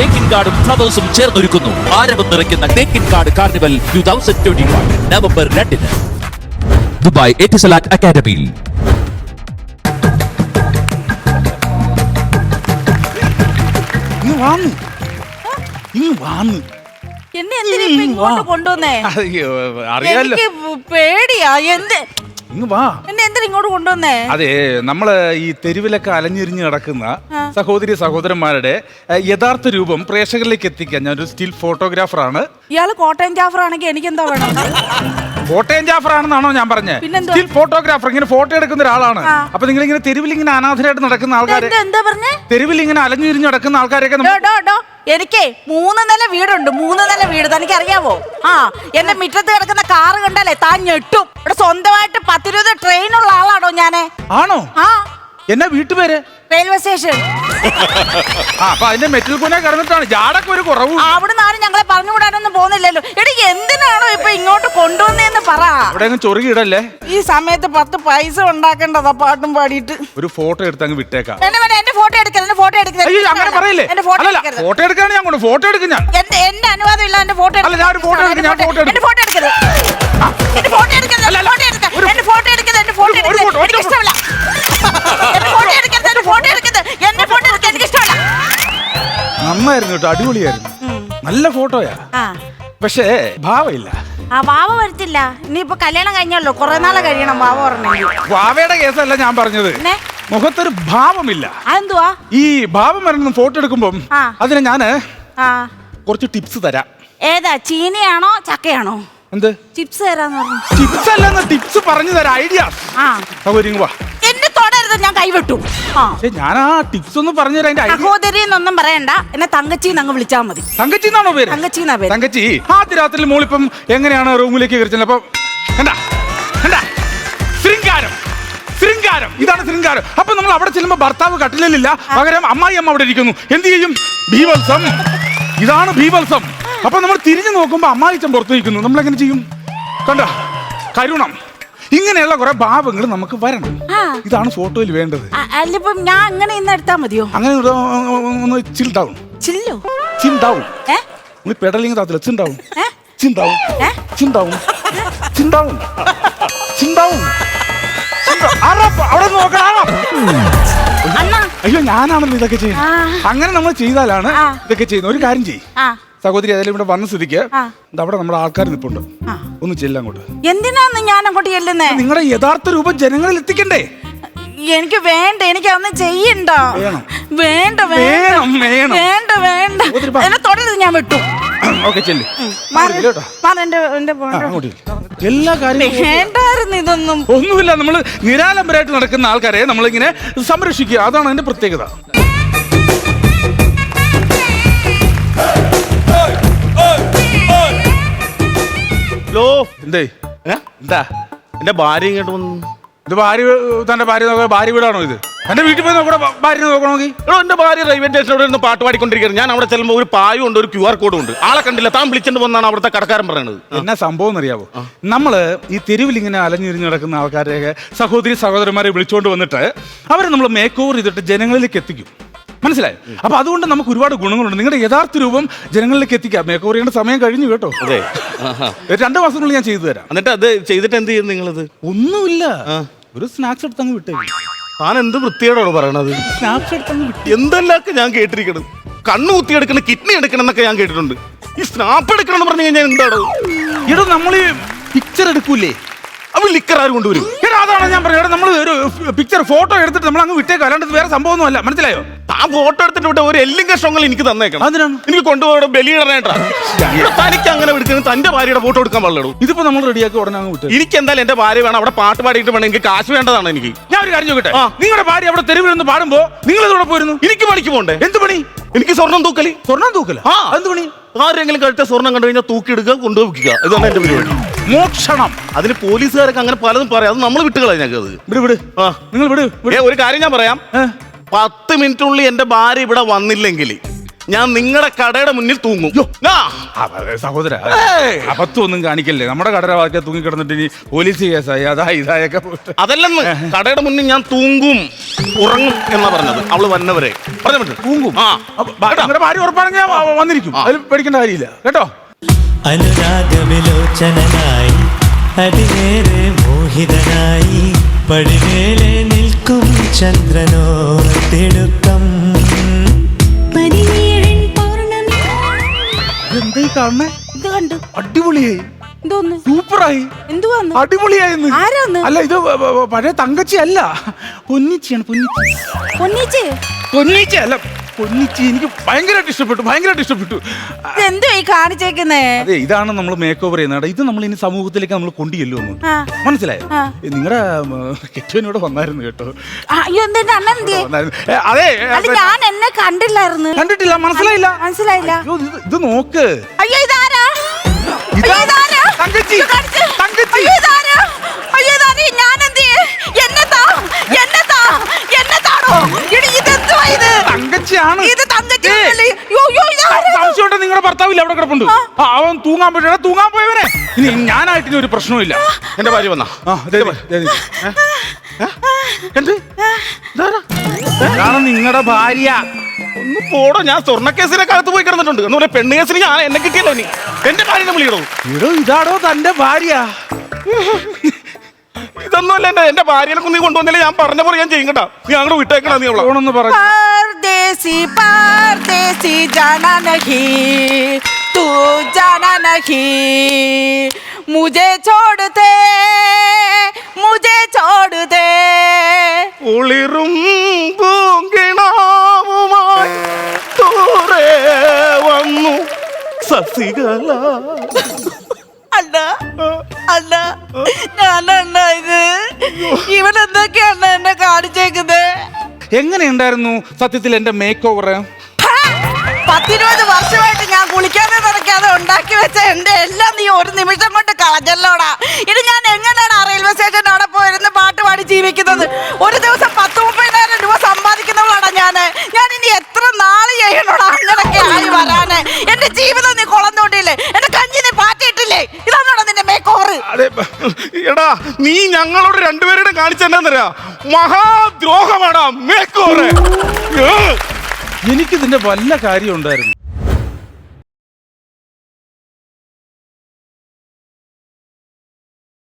തേക്കിൻ കാർഡും ഫ്ലവേഴ്സും ചേർന്നൊരുക്കുന്നു. ആരവം നിറയ്ക്കുന്ന തേക്കിൻ card carnival two thousand twenty one November രണ്ടിന്. ദുബായ് എറ്റിസലാറ്റ് അക്കാദമിയിൽ. എന്നെ എന്തിനാ ഇപ്പൊ ഇങ്ങോട്ട് കൊണ്ടുവന്നേ? അറിയാലോ. പേടിയാ. എന്ത്? ഇങ്ങ് വാ. എന്നെ എന്തിനാ ഇങ്ങോട്ട് കൊണ്ടുവന്നേ? അതെ നമ്മൾ ഈ തെരുവിലൊക്കെ അലഞ്ഞിരിഞ്ഞ് നടക്കുന്ന സഹോദരി സഹോദരന്മാരുടെ ഏഹ്, യഥാർത്ഥ രൂപം പ്രേക്ഷകരിലേക്ക് എത്തിക്കാൻ ഞാൻ ഒരു സ്റ്റിൽ ഫോട്ടോഗ്രാഫറാണ് ഇയാൾ കോട്ടയം ജാഫർ ആണെങ്കിൽ എനിക്ക് എന്താ വേണം? കോട്ടയം ജാഫർ ആണെന്നാണോ ഞാൻ പറഞ്ഞത് പിന്നെന്തുവാ? സ്റ്റിൽ ഫോട്ടോഗ്രാഫർ ഇങ്ങനെ ഫോട്ടോ എടുക്കുന്ന ഒരാളാണ്. ആ. അപ്പൊ നിങ്ങൾ ഇങ്ങനെ തെരുവിൽ ഇങ്ങനെ അനാഥരായിട്ട് നടക്കുന്ന ആൾക്കാരെ എന്താ എന്താ പറഞ്ഞേ? തെരുവിൽ ഇങ്ങനെ അലഞ്ഞിരിഞ്ഞ് നടക്കുന്ന ആൾക്കാരെയൊക്കെ ഡോ, നമ്മ- ഡോ, ഡോ. എനിക്കേ മൂന്ന് നില വീടുണ്ട് മൂന്ന് നില വീട്. തനിക്ക് അറിയാവോ ആ എന്റെ മിറ്റത്ത് കിടക്കുന്ന കാറ് കണ്ടല്ലേ താൻ ഞെട്ടും. ഇവിടെ സ്വന്തമായിട്ട് പത്തിരുപത് ട്രെയിനുള്ള ആളാണോ ഞാൻ? ആണോ? ആ. എന്നാ വീട്ടുപേര്? റെയിൽവേ സ്റ്റേഷൻ ആ അപ്പൊ അതിന്റെ മെറ്റൽ കുനെ കിടന്നിട്ടാണ് ജാടൊക്കെ ഒരു കുറവും. അവിടുന്ന് ആരും ഞങ്ങളെ പറഞ്ഞു വിടാനൊന്നും പോകുന്നില്ലല്ലോ. എടി എന്തിനാണോ ഇപ്പൊ ഇങ്ങോട്ട് കൊണ്ടുവന്നേന്ന് പറ. അവിടെ അങ്ങ് ചൊറുകിടല്ലേ ഈ സമയത്ത് പത്ത് പൈസ ഉണ്ടാക്കേണ്ടതാ പാട്ടും പാടിയിട്ട്. ഒരു ഫോട്ടോ എടുത്ത് അങ്ങ് വിട്ടേക്കാം. വേണ്ട വേണ്ട എന്റെ ഫോട്ടോ എന്റെ ഫോട്ടോ അയ്യോ അങ്ങനെ പറയില്ലേ എന്റെ ഫോട്ടോ അല്ലല്ല എടുക്കരുത് ഫോട്ടോ എടുക്കാണ് ഞാൻ കൊണ്ട് ഫോട്ടോ എടുക്കും ഞാൻ എന്റെ എന്റെ അനുവാദം ഇല്ല എന്റെ ഫോട്ടോ അല്ല, ഞാൻ ഒരു photo എടുക്കാം, ഞാൻ photo എടുക്കും. എന്റെ ഫോട്ടോ എടുക്കരുത് എന്റെ ഫോട്ടോ എടുക്കരുത് അല്ല, എന്റെ ഫോട്ടോ എടുക്കരുത് ഒരു- എന്റെ ഫോട്ടോ എടുക്കരുത് എന്റെ ഫോട്ടോ ഒരു- ഒരു എടുക്കരുത് photo, ഒറ്റ എനിക്ക് ഇഷ്ടമല്ല എന്റെ ഫോട്ടോ എടുക്കരുത് എന്റെ ഫോട്ടോ എടുക്കരുത് എന്റെ ഫോട്ടോ എടുക്കരുത് എനിക്ക് ഇഷ്ടമല്ല നന്നായിരുന്നു കേട്ടോ അടിപൊളിയായിരുന്നു നല്ല ഫോട്ടോയാ ആ പക്ഷേ ഭാവമില്ല ആ വാവ വരത്തില്ല ഇനിയിപ്പോ കല്യാണം കഴിഞ്ഞല്ലോ കുറെ നാളെ കഴിയണം വാവ പറഞ്ഞെങ്കിൽ ഭാവയുടെ കേസല്ല ഞാൻ പറഞ്ഞത് പിന്നെ മുഖത്തൊരു ഭാവമില്ല. അതെന്തുവാ? ഈ ഭാവം വരുന്ന ഫോട്ടോ എടുക്കുമ്പം ആ. അതിന് ഞാൻ ആ. കുറച്ച് ടിപ്സ് തരാം. ഏതാ ചീനിയാണോ ചക്കയാണോ? എന്ത്? ചിപ്സ് തരാന്ന് പറഞ്ഞു. ടിപ്സ് അല്ലെന്ന് ടിപ്സ് പറഞ്ഞു തരാം ഐഡിയ ആ. സൗകര്യം വാ. എന്നെ തൊടരുത് ഞാൻ കൈവിട്ടു. ആ. ഞാൻ ആ ടിപ്സ് ഒന്ന് പറഞ്ഞു തരാം അതിന്റെ ഐഡിയ സഹോദരി എന്നൊന്നും പറയണ്ട എന്നെ തങ്കച്ചി അങ്ങ് വിളിച്ചാ മതി. തങ്കച്ചി എന്നാണോ പേര്? തങ്കച്ചി എന്നാ പേര്. തങ്കച്ചി ആദ്യ രാത്രി മോളിപ്പം എങ്ങനെയാണ് റൂമിലേക്ക് കയറിച്ചത്? അപ്പൊ കണ്ടാ? ശൃംഗാരം ശൃംഗാരം. ഇതാണ് ശൃംഗാരം. അപ്പൊ നമ്മൾ അവിടെ ചെല്ലുമ്പോ ഭർത്താവ് കട്ടിലില്ല പകരം അമ്മായി അമ്മ അവിടെ ഇരിക്കുന്നു. എന്ത് ചെയ്യും? ഭീവത്സം. ഇതാണ് ഭീവത്സം. അപ്പൊ നമ്മൾ തിരിഞ്ഞു നോക്കുമ്പോ അമ്മായിച്ചൻ പുറത്തു നിൽക്കുന്നു. നമ്മൾ എങ്ങനെ ചെയ്യും? കണ്ട? കരുണം. ഇങ്ങനെയുള്ള കുറെ ഭാവങ്ങൾ നമുക്ക് വരണം. ഇതാണ് ഫോട്ടോയിൽ വേണ്ടത്. അല്ലിപ്പം ഞാൻ അങ്ങനെ ഇന്ന് മതിയോ? അങ്ങനെ ഒന്ന് ചിൽ ഡൗൺ ചില്ലോ? ചിൽ ഡൗൺ ഏ? നീ പെടലിങ് താത്തില്ല. ഡൗൺ? ചിണ്ടാവും ഏ? ചിണ്ടാവും ചിണ്ടാവും ചിണ്ടാവും ഞാനാണല്ലോ ഇതൊക്കെ. ചെയ്യുന്നത് അങ്ങനെ നമ്മൾ ചെയ്താലാണ് ഇതൊക്കെ ചെയ്യുന്നത്. ഒരു കാര്യം ചെയ്യും. സഹോദരി ഏതായാലും ഇവിടെ വന്ന സ്ഥിതിക്ക് അവിടെ നമ്മുടെ ആൾക്കാർ നിപ്പുണ്ട്. ഒന്ന് ചെല്ലാം അങ്ങോട്ട്. എന്തിനാന്ന് ഞാൻ അങ്ങോട്ട് ചെല്ലുന്നേ? നിങ്ങളുടെ യഥാർത്ഥ രൂപം ജനങ്ങളിൽ എത്തിക്കണ്ടേ? എനിക്ക് വേണ്ട എനിക്ക് അന്ന് ചെയ്യണ്ട. വേണം. വേണ്ട വേണ്ട. വേണം, വേണം. വേണ്ട വേണ്ട. എന്നെ തൊടരുത് ഞാൻ വിട്ടു. ഓക്കെ ചെല്ലു. എല്ലാ കാര്യവും ഇതൊന്നും. ഒന്നുമില്ല നമ്മൾ നിരാലംബരായിട്ട് നടക്കുന്ന ആൾക്കാരെ നമ്മളിങ്ങനെ സംരക്ഷിക്കുക. അതാണ് അതിന്റെ പ്രത്യേകത. ഹലോ. എന്തേ? എന്താ? എന്റെ ഭാര്യ ഇങ്ങോട്ട് വന്നു. ഇത് ഭാര്യ തന്റെ ഭാര്യ ഭാര്യ വീടാണോ ഇത്? എന്റെ വീട്ടിൽ പോയി നോക്കണോ? ഭാര്യ നോക്കണമെങ്കിൽ? എടോ എന്റെ ഭാര്യ റെയിൽവേ സ്റ്റേഷനിൽ ഇരുന്ന് പാട്ട് പാടിക്കൊണ്ടിരിക്കുന്നത് ഞാൻ അവിടെ ചെല്ലുമ്പോൾ ഒരു പായും ഉണ്ട് ഒരു ക്യു ആർ കോഡും ഉണ്ട്. ആളെ കണ്ടില്ല താൻ വിളിച്ചിട്ട് വന്നാണ് അവിടുത്തെ കടക്കാരൻ പറയുന്നത് എന്നാ സംഭവം അറിയാവോ നമ്മൾ ഈ തെരുവിൽ ഇങ്ങനെ അലഞ്ഞിരിഞ്ഞ് നടക്കുന്ന ആൾക്കാരെ സഹോദരി സഹോദരന്മാരെ വിളിച്ചുകൊണ്ട് വന്നിട്ട് അവരെ നമ്മൾ മേക്ക് ഓവർ ചെയ്തിട്ട് ജനങ്ങളിലേക്ക് എത്തിക്കും. മനസ്സിലായി? അപ്പൊ അതുകൊണ്ട് നമുക്ക് ഒരുപാട് ഗുണങ്ങളുണ്ട്. നിങ്ങളുടെ യഥാർത്ഥ രൂപം ജനങ്ങളിലേക്ക് എത്തിക്കാം. മേക്ക് ഓവർ ചെയ്യേണ്ട സമയം കഴിഞ്ഞു കേട്ടോ. അതെ. രണ്ട് മാസത്തിനുള്ളിൽ ഞാൻ ചെയ്തു തരാം. എന്നിട്ട് അത് ചെയ്തിട്ട് എന്ത് ചെയ്യും നിങ്ങളത്? ഒന്നുമില്ല. ഒരു സ്നാക്സ് എടുത്ത് അങ്ങ് വിട്ടേ താൻ എന്ത് വൃത്തിയോടാണ് പറയണത് എന്തെല്ലാം ഞാൻ കേട്ടിരിക്കണം കണ്ണു കുത്തി എടുക്കണം കിഡ്നി എടുക്കണം എന്നൊക്കെ ഞാൻ കേട്ടിട്ടുണ്ട്. ഈ സ്നാപ്പ് എടുക്കണം എന്ന് പറഞ്ഞു കഴിഞ്ഞാൽ എന്താണ് എടോ നമ്മൾ പിക്ചർ എടുക്കൂലേ? അവൻ ലിക്കർ ആര് കൊണ്ടുവരും? എടാ അതാണ് ഞാൻ പറഞ്ഞത്. നമ്മൾ ഒരു പിക്ചർ ഫോട്ടോ എടുത്തിട്ട് നമ്മൾ അങ്ങ് വിട്ടേക്കും. അല്ലാണ്ട് വേറെ സംഭവമൊന്നും അല്ല മനസ്സിലായോ? ആ ഫോട്ടോ എടുത്തിട്ട് ഒരു എല്ലും കഷ്ണങ്ങൾ എനിക്ക് തന്നേക്കണം. അതിനാണ് എനിക്ക് കൊണ്ടുപോയി ബലിയിടാനായിട്ടാണ് തനിക്ക് അങ്ങനെ എടുക്കുന്നത് തന്റെ ഭാര്യയുടെ ഫോട്ടോ എടുക്കാൻ പാടുള്ളൂ. ഇതിപ്പോ നമ്മൾ റെഡിയാക്കി ഉടനെ അങ്ങ് വിട്ടു. എനിക്ക് എന്തായാലും എന്റെ ഭാര്യ വേണം. അവിടെ പാട്ട് പാടിയിട്ട് വേണം. എനിക്ക് കാശ് വേണ്ടതാണ് എനിക്ക്. ഞാൻ ഒരു കാര്യം ചോദിക്കട്ടെ? നിങ്ങളുടെ ഭാര്യ അവിടെ തെരുവിൽ നിന്ന് പാടുമ്പോ നിങ്ങൾ ഇതോടെ പോയിരുന്നു എനിക്ക് പണിക്ക് പോകണ്ടേ എന്ത് പണി? എനിക്ക് സ്വർണം തൂക്കൽ. സ്വർണം തൂക്കൽ? ആ. എന്ത് പണി? ആരെങ്കിലും കഴിച്ച സ്വർണം കണ്ടു കഴിഞ്ഞാൽ തൂക്കിയെടുക്കുക കൊണ്ടുപോയി ഇതാണ് എന്റെ പരിപാടി. മോക്ഷണം. അതിന് പോലീസുകാരൊക്കെ അങ്ങനെ പലതും പറയാം. അത് നമ്മൾ വിട്ടുകളാ ഞങ്ങൾക്ക് വിട് വിട്. ആ. നിങ്ങൾ വിട് ഒരു കാര്യം ഞാൻ പറയാം? പത്ത് മിനിറ്റിനുള്ളിൽ എന്റെ ഭാര്യ ഇവിടെ വന്നില്ലെങ്കിൽ ഞാൻ നിങ്ങളുടെ കടയുടെ മുന്നിൽ തൂങ്ങും. സഹോദര. അബദ്ധമൊന്നും കാണിക്കല്ലേ? നമ്മുടെ കടയുടെ വാക്യ തൂങ്ങി കിടന്നിട്ട് ഇനി പോലീസ് കേസായി. അതാ ഇതായൊക്കെ അതല്ലെന്ന്. കടയുടെ മുന്നിൽ ഞാൻ തൂങ്ങും. ഉറങ്ങും എന്നാ പറഞ്ഞത്. അവൾ വന്നവരെ. പറഞ്ഞു തൂങ്ങും? ആ. അപ്പൊ നിങ്ങളുടെ ഭാര്യ ഉറപ്പാണെങ്കിൽ വന്നിരിക്കും. അതിൽ പേടിക്കേണ്ട കാര്യമില്ല. കേട്ടോ? അനുരാഗവിലോചനായി മോഹിതനായി പടിമേലെ നിൽക്കും ചന്ദ്രനോ തിടുക്കം. കാണണേ ഇത് കണ്ടു? അടിപൊളിയായി. എന്തോന്ന്? സൂപ്പറായി. എന്തുവാന്ന്? അടിപൊളിയായിരുന്നു ആരാന്ന്? അല്ല ഇത് വ- വ- പഴയ തങ്കച്ചി അല്ല. പൊന്നിച്ചിയാണ് പൊന്നിച്ചി. പൊന്നീച്ചേ? പൊന്നിച്ചി അല്ല പൊന്നിച്ചി എനിക്ക് ഭയങ്കരമായിട്ട് ഇഷ്ടപ്പെട്ടു ഭയങ്കരമായിട്ട് ഇഷ്ടപ്പെട്ടു. ആ, ഇതെന്തോ ഈ കാണിച്ചേക്കുന്നേ? അതെ ഇതാണ് നമ്മൾ മേക്ക് ഓവർ ചെയ്യുന്നത് ഇത് നമ്മൾ ഇനി സമൂഹത്തിലേക്ക് നമ്മൾ കൊണ്ടുചെല്ലുമെന്ന് ആ. മനസ്സിലായോ. നിങ്ങളുടെ വന്നായിരുന്നു കേട്ടോ. അതെ ഞാൻ എന്നെ കണ്ടില്ലായിരുന്നു. കണ്ടിട്ടില്ല മനസ്സിലായില്ല. മനസ്സിലായില്ല. ഇത് നോക്ക്. തങ്കച്ചി. തങ്കച്ചി. സംശയമുണ്ട് നിങ്ങളുടെ ഭർത്താവില്ല അവിടെ കിടപ്പുണ്ട്. അവൻ തൂങ്ങാൻ പറ്റണ തൂങ്ങാൻ പോയവനെ. ഇനി ഞാനായിട്ട് ഒരു പ്രശ്നവുമില്ല എന്റെ ഭാര്യ വന്നാ. എന്ത്? നിങ്ങളുടെ ഭാര്യ. ഒന്ന് പോടോ ഞാൻ സ്വർണ്ണക്കേസിനൊക്കെ അകത്ത് പോയി കിടന്നിട്ടുണ്ട് എന്ന് പറയാം പെണ്ണ് കേസിന് ഞാൻ എന്നെ കിട്ടിയല്ലോ നീ എന്റെ ഭാര്യനെ വിളിക്കണോ ഇടോ ഇതാടോ തന്റെ ഭാര്യ ഇതൊന്നും അല്ല എന്റെ എന്റെ ഭാര്യനെ കുന്നി കൊണ്ടുവന്നില്ല ഞാൻ പറഞ്ഞ പോലെ ഞാൻ ചെയ്യും കേട്ടാ നീ അങ്ങോട്ട് വിട്ടേക്കണ നീ അവളെ ഫോണൊന്ന് പറ परदेसी परदेसी जाना नहीं तू जाना नहीं मुझे छोड़ दे मुझे छोड़ दे കുളിറും ഞാനല്ല ഇത്. ഇവൻ എന്തൊക്കെയാണ് എന്നെ കാണിച്ചേക്കുന്നത് എങ്ങനെയുണ്ടായിരുന്നു സത്യത്തിൽ എന്റെ മേക്ക് ഓവർ! പത്തിരുപത് വർഷമായിട്ട് ഞാൻ കുളിക്കാതെ നടക്കാതെ ഉണ്ടാക്കി വെച്ച എന്റെ എല്ലാം നീ ഒരു നിമിഷം കൊണ്ട് കളഞ്ഞല്ലോടാ. ഇത് ഞാൻ എങ്ങനെയാണ് ആ റെയിൽവേ സ്റ്റേഷൻ അവിടെ പോയിരുന്ന് പാട്ട് പാടി ജീവിക്കുന്നത്? ഒരു നീ ഞങ്ങളോട് രണ്ടുപേരുടെ കാണിച്ചെന്നാ മഹാദ്രോഹമാടാ മേക്കോറെ. എനിക്കിതിന്റെ വല്ല കാര്യം ഉണ്ടായിരുന്നു